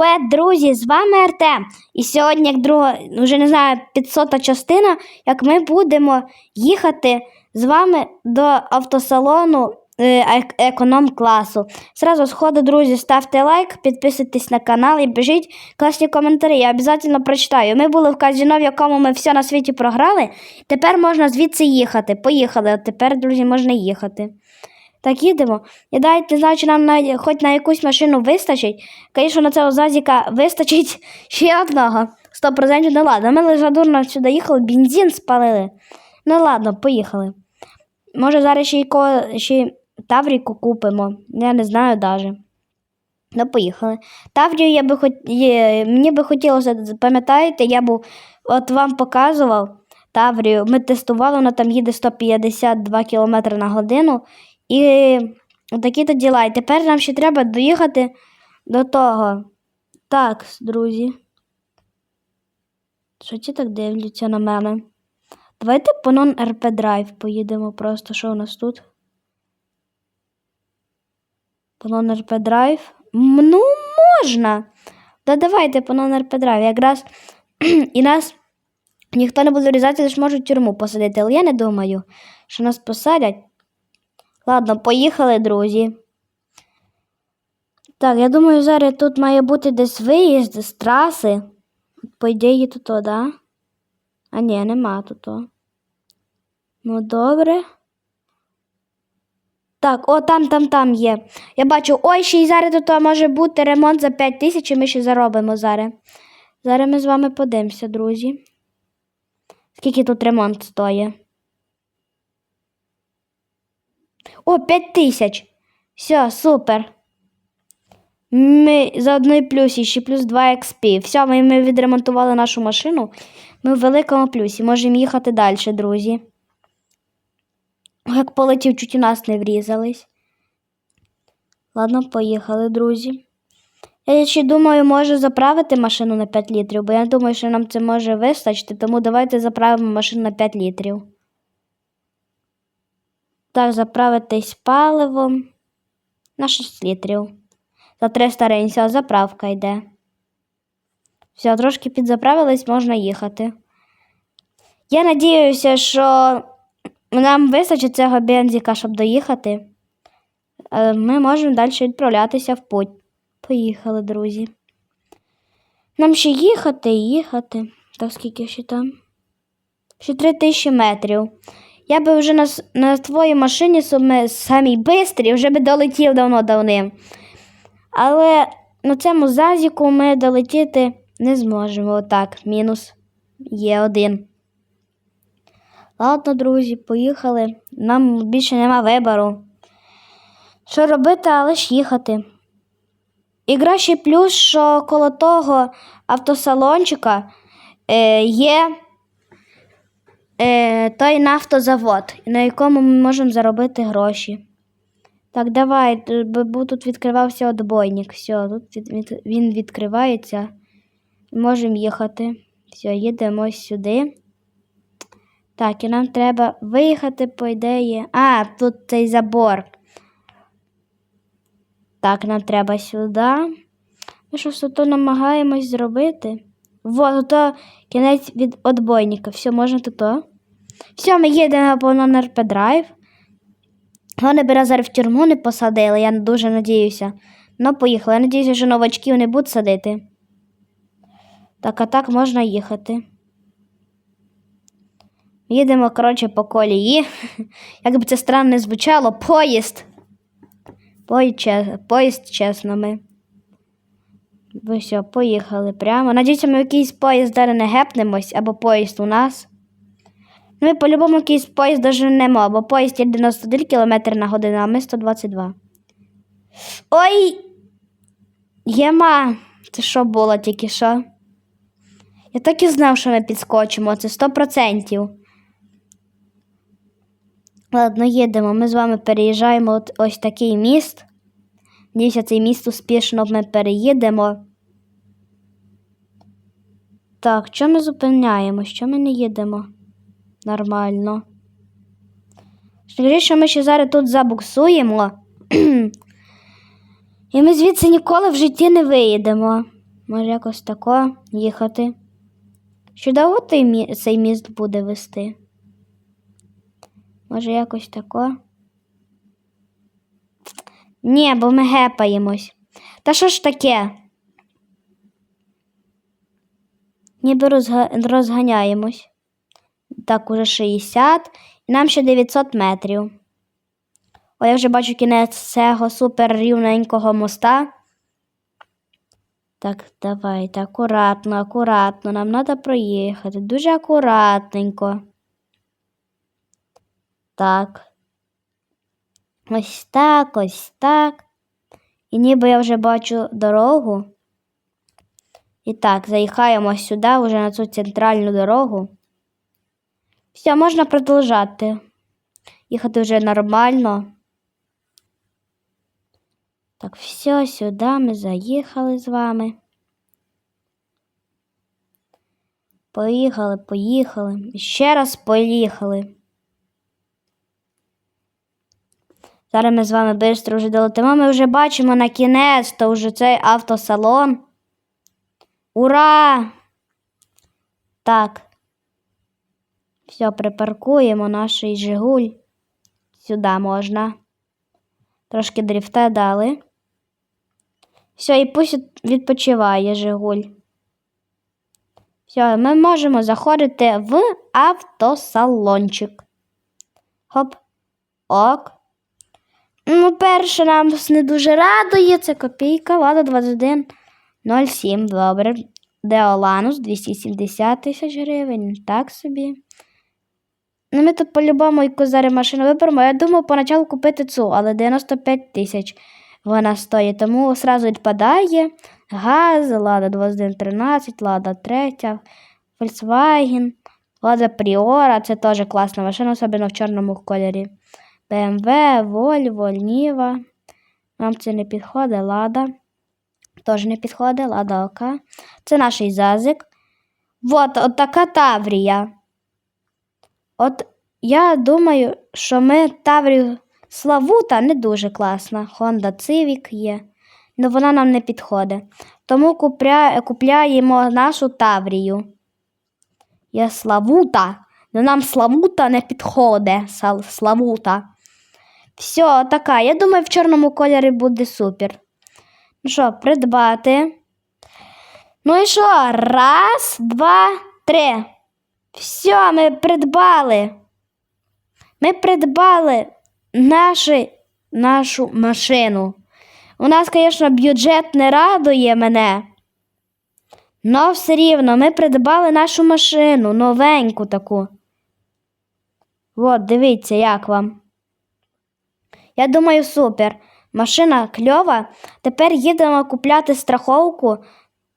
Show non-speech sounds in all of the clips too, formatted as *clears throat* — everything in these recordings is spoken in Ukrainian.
Привет, друзі! З вами Артем. І сьогодні, як друга, вже не знаю, 500 частина, як ми будемо їхати з вами до автосалону е, економ-класу. Зразу сходу, друзі, ставте лайк, підписуйтесь на канал і пишіть класні коментарі. Я обов'язково прочитаю. Ми були в казино, в якому ми все на світі програли. Тепер можна звідси їхати. Поїхали. От тепер, друзі, можна їхати. Так їдемо. Я навіть не знаю, чи нам на, хоч на якусь машину вистачить. Звісно, на цього зазіка вистачить *laughs* ще одного. 100% ну ладно. Ми лише дурно сюди їхали, бензин спалили. Ну ладно, поїхали. Може, зараз ще й ко... ще Тавріку купимо. Я не знаю навіть. Ну, поїхали. Таврію я би хот... мені би хотілося, пам'ятаєте, я був от вам показував Таврію. Ми тестували, вона там їде 152 км на годину. І такі то діла. І тепер нам ще треба доїхати до того. Так, друзі. Що ті так дивляться на мене? Давайте по нон РП Драйв поїдемо просто. Що у нас тут? По нон РП Драйв. Ну, можна. Та давайте по нон РП Драйв. Якраз *clears throat* і нас ніхто не буде різати, лише можуть тюрму посадити. Але я не думаю, що нас посадять. Ладно, поїхали, друзі. Так, я думаю, зараз тут має бути десь виїзд з траси. По ідеї тут, о, да? А ні, нема тут. Ну, добре. Так, о, там, там, там є. Я бачу, ой, ще й зараз тут може бути ремонт за 5 тисяч, і ми ще заробимо зараз. Зараз ми з вами подивимося, друзі. Скільки тут ремонт стоїть? О, 5 тисяч. Все, супер. Ми заодно і плюсі, ще плюс 2 XP. Все, ми, ми відремонтували нашу машину. Ми в великому плюсі. Можемо їхати далі, друзі. Як полетів, чуть у нас не врізались. Ладно, поїхали, друзі. Я ще думаю, може заправити машину на 5 літрів, бо я думаю, що нам це може вистачити, тому давайте заправимо машину на 5 літрів. Так, заправитись паливом на 6 літрів. За 300 гривень вся заправка йде. Все, трошки підзаправились, можна їхати. Я надіюся, що нам вистачить цього бензика, щоб доїхати. Е, Ми можемо далі відправлятися в путь. Поїхали, друзі. Нам ще їхати і їхати. Так скільки ще там? Ще 3000 метрів. Я би вже на, на твоїй машині самій бистрій вже би долетів давно-давним. Але на цьому зазіку ми долетіти не зможемо. Отак, мінус є один. Ладно, друзі, поїхали. Нам більше нема вибору. Що робити, але ж їхати. І ще плюс, що коло того автосалончика е, є е, той нафтозавод, на якому ми можемо заробити гроші. Так, давай, бо тут відкривався отбойник. Все, тут він відкривається. Можемо їхати. Все, їдемо сюди. Так, і нам треба виїхати, по ідеї. А, тут цей забор. Так, нам треба сюди. Ми щось тут намагаємось зробити. Вот, то кінець від отбойника. Все, можна тут. о. Все, ми їдемо по НРП Драйв. Вони б зараз в тюрму не посадили, я дуже надіюся. Ну, поїхали. Я надіюся, що новачків не будуть садити. Так, а так можна їхати. Їдемо, коротше, по колії. *laughs* Як би це странно не звучало, поїзд. Поїзд, чес- поїзд чесно ми. Ви все, поїхали прямо. Надіюся, ми в якийсь поїзд зараз не гепнемось, або поїзд у нас. Ну, ми по-любому якийсь поїзд доженемо, бо поїзд є 91 км на годину, а ми 122. Ой! Єма! Це що було тільки що? Я так і знав, що ми підскочимо, це 100%. Ладно, їдемо. Ми з вами переїжджаємо от ось такий міст. Надіюся, цей міст успішно ми переїдемо. Так, що ми зупиняємо? Що ми не їдемо? Нормально. Скажіть, що ми ще зараз тут забуксуємо. *clears throat* І ми звідси ніколи в житті не виїдемо. Може якось тако їхати. Що довго цей міст буде вести? Може якось тако? Ні, бо ми гепаємось. Та що ж таке? Ніби розга- розганяємось. Так, уже 60. І нам ще 900 метрів. О, я вже бачу кінець цього супер рівненького моста. Так, давайте, акуратно, акуратно. Нам треба проїхати. Дуже акуратненько. Так. Ось так, ось так. І ніби я вже бачу дорогу. І так, заїхаємо сюди, вже на цю центральну дорогу. Все, можна продовжати. Їхати вже нормально. Так, все, сюди ми заїхали з вами. Поїхали, поїхали. Ще раз поїхали. Зараз ми з вами швидко вже долетимо. Ми вже бачимо на кінець, то вже цей автосалон. Ура! Так. Все, припаркуємо наш Жигуль. Сюди можна. Трошки дріфта дали. Все, і пусть відпочиває Жигуль. Все, ми можемо заходити в автосалончик. Хоп. Ок. Ну, перше нам не дуже радує. Це копійка. Лада 2107. Добре. Деоланус 270 тисяч гривень. Так собі. Ну, ми тут по-любому яку зараз машину виберемо. Я думав поначалу купити цю, але 95 тисяч вона стоїть. Тому одразу відпадає. Газ, Лада 2113, Лада 3, Volkswagen, Лада Priora. Це теж класна машина, особливо в чорному кольорі. BMW, Volvo, Niva. Нам це не підходить, Лада. Теж не підходить, Лада ОК. Це наш зазик. Вот, от така Таврія. От я думаю, що ми Таврію Славута не дуже класна. Honda Civic є, але вона нам не підходить. Тому купля... купляємо нашу Таврію. Є Славута, але нам Славута не підходить. Славута. Все, така. Я думаю, в чорному кольорі буде супер. Ну що, придбати. Ну і що? Раз, два, три. Все, ми придбали. Ми придбали наші, нашу машину. У нас, звісно, бюджет не радує мене. Но все рівно ми придбали нашу машину, новеньку таку. От, дивіться, як вам. Я думаю, супер. Машина кльова. Тепер їдемо купляти страховку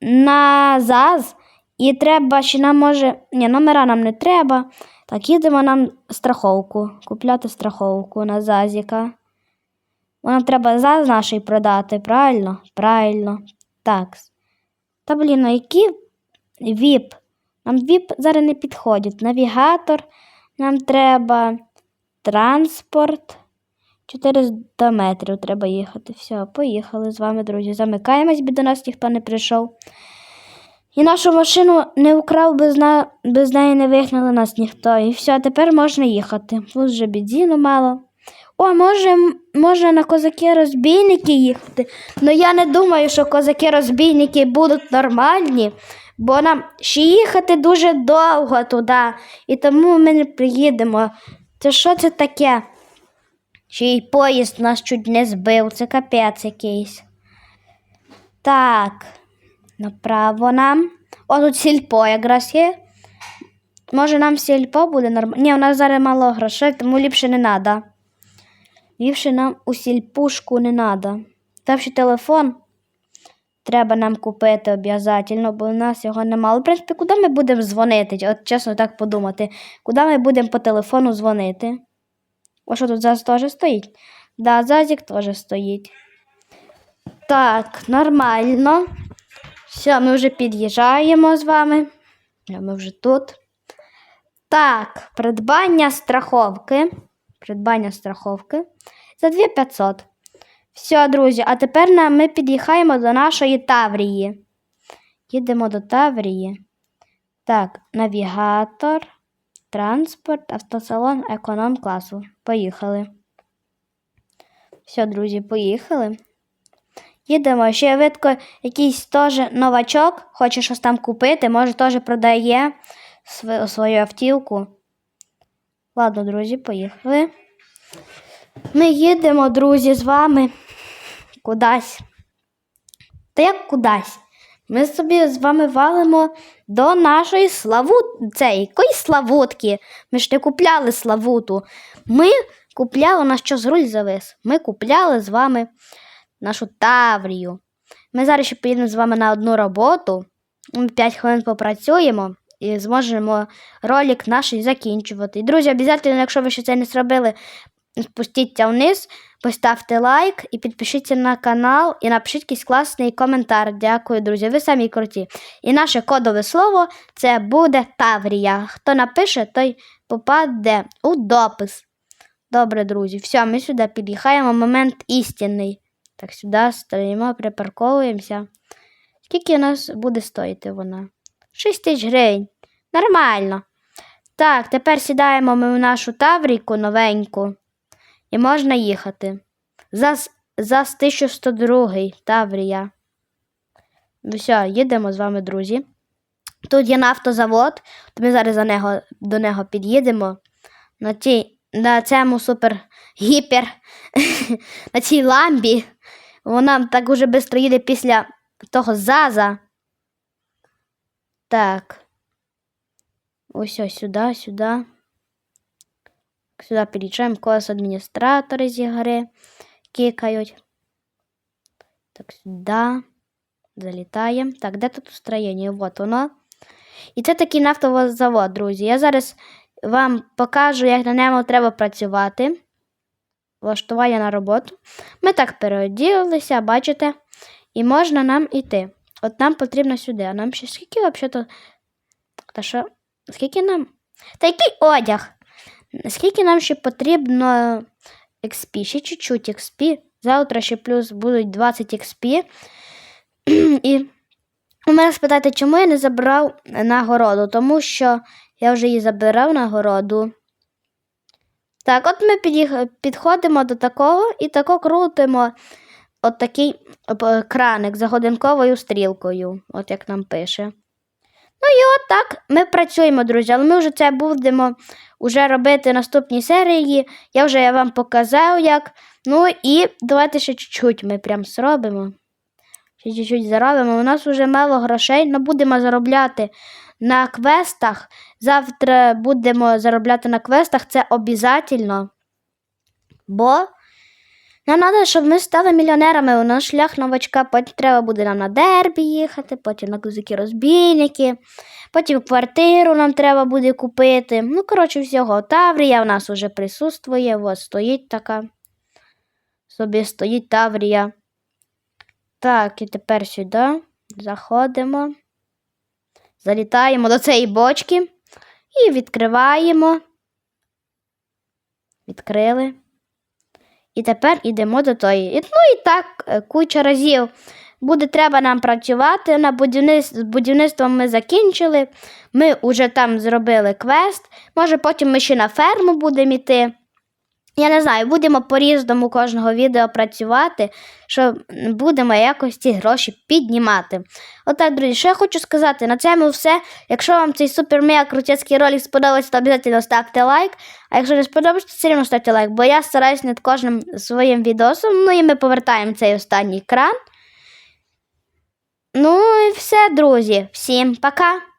на ЗАЗ. І треба, ще нам може. Ні, номера нам не треба. Так, їдемо нам страховку. Купляти страховку на ЗАЗіка. Нам треба ЗАЗ нашій продати, правильно? Правильно. Так. Та блін, а які ВІП? Нам ВІП зараз не підходить. Навігатор нам треба. Транспорт. 400 метрів треба їхати. Все, поїхали з вами, друзі. Замикаємось, бо до нас ніхто не прийшов. І нашу машину не украв, без, на... без неї не вигнали нас ніхто. І все, тепер можна їхати. Тут вже бензину мало. О, може, можна на козаки-розбійники їхати. Ну я не думаю, що козаки-розбійники будуть нормальні, бо нам ще їхати дуже довго туди. І тому ми не приїдемо. Це що це таке? Ще й поїзд нас чуть не збив, це капець якийсь. Так, направо нам. О, тут сільпо якраз є. Може нам сільпо буде нормально. Ні, у нас зараз мало грошей, тому ліпше не треба. Ліпше нам у сільпушку не треба. Там ще телефон треба нам купити обов'язково, бо у нас його немає. Але, в принципі, куди ми будемо дзвонити? От чесно так подумати, куди ми будемо по телефону дзвонити? О, що тут ЗАЗ теж стоїть? Да, ЗАЗик теж стоїть. Так, нормально. Все, ми вже під'їжджаємо з вами. Ми вже тут. Так, придбання страховки. Придбання страховки за 2500. Все, друзі, а тепер ми під'їхаємо до нашої Таврії. Їдемо до Таврії. Так, навігатор, транспорт, автосалон, економ класу. Поїхали. Все, друзі, поїхали. Їдемо. Ще видко якийсь теж новачок, хоче щось там купити, може теж продає св- свою автівку. Ладно, друзі, поїхали. Ми їдемо, друзі, з вами кудись. Та як кудись? Ми собі з вами валимо до нашої славу... Цей, якої славутки. Ми ж не купляли славуту. Ми купляли, у нас що з руль завис. Ми купляли з вами нашу Таврію. Ми зараз ще поїдемо з вами на одну роботу. Ми 5 хвилин попрацюємо і зможемо ролик наш закінчувати. І, друзі, обов'язково, якщо ви ще це не зробили, спустіться вниз, поставте лайк і підпишіться на канал і напишіть якийсь класний коментар. Дякую, друзі. Ви самі круті. І наше кодове слово це буде Таврія. Хто напише, той попаде у допис. Добре, друзі. Все, ми сюди під'їхаємо. Момент істинний. Так, сюди стоїмо, припарковуємося. Скільки у нас буде стоїти вона? 6 тисяч гривень. Нормально. Так, тепер сідаємо ми в нашу таврійку новеньку. І можна їхати. За, с- за 1102 Таврія. Ну Все, їдемо з вами, друзі. Тут є нафтозавод, то ми зараз за нього, до нього під'їдемо. На, тій, на цьому супер гіпер, *laughs* на цій ламбі. Вона так уже швидко їде після того заза. Так. Ось сюди, сюди. Сюди під'їжджаємо, когось адміністратори зі гри кикають. Так, сюди. Залітаємо. Так, де тут устроєння? Вот воно. І це такий нафтовозавод, друзі. Я зараз вам покажу, як на ньому треба працювати. Влаштування на роботу. Ми так переоділися, бачите, і можна нам йти. От нам потрібно сюди. А нам ще скільки взагалі? Та що? Скільки нам? Та який одяг? Скільки нам ще потрібно XP? Ще чуть-чуть XP. Завтра ще плюс будуть 20 XP. *clears throat* І у мене спитаєте, чому я не забрав нагороду? Тому що я вже її забирав нагороду. Так, от ми підходимо до такого і тако крутимо от такий е, краник за годинковою стрілкою, от як нам пише. Ну і от так ми працюємо, друзі, але ми вже це будемо вже робити наступній серії. Я вже я вам показав як. Ну і давайте ще чуть-чуть ми прям зробимо. Ще чуть-чуть заробимо. У нас вже мало грошей, але будемо заробляти на квестах. Завтра будемо заробляти на квестах, це обов'язково. Бо нам треба, щоб ми стали мільйонерами. У нас шлях новачка, потім треба буде нам на дербі їхати, потім на козаки розбійники, потім квартиру нам треба буде купити. Ну, коротше, всього. Таврія в нас вже присутствує, ось стоїть така. Собі стоїть Таврія. Так, і тепер сюди заходимо, залітаємо до цієї бочки і відкриваємо. Відкрили. І тепер йдемо до тої. Ну і так е, куча разів буде треба нам працювати. На будівництво. з ми закінчили. Ми вже там зробили квест. Може, потім ми ще на ферму будемо йти. Я не знаю, будемо по-різному кожного відео працювати, що будемо якось ці гроші піднімати. Отак, друзі, що я хочу сказати, на цьому все. Якщо вам цей супер мега крутецький ролик сподобався, то обов'язково ставте лайк. А якщо не сподобається, то все одно ставте лайк, бо я стараюсь над кожним своїм відосом. Ну і ми повертаємо цей останній кран. Ну і все, друзі. Всім пока!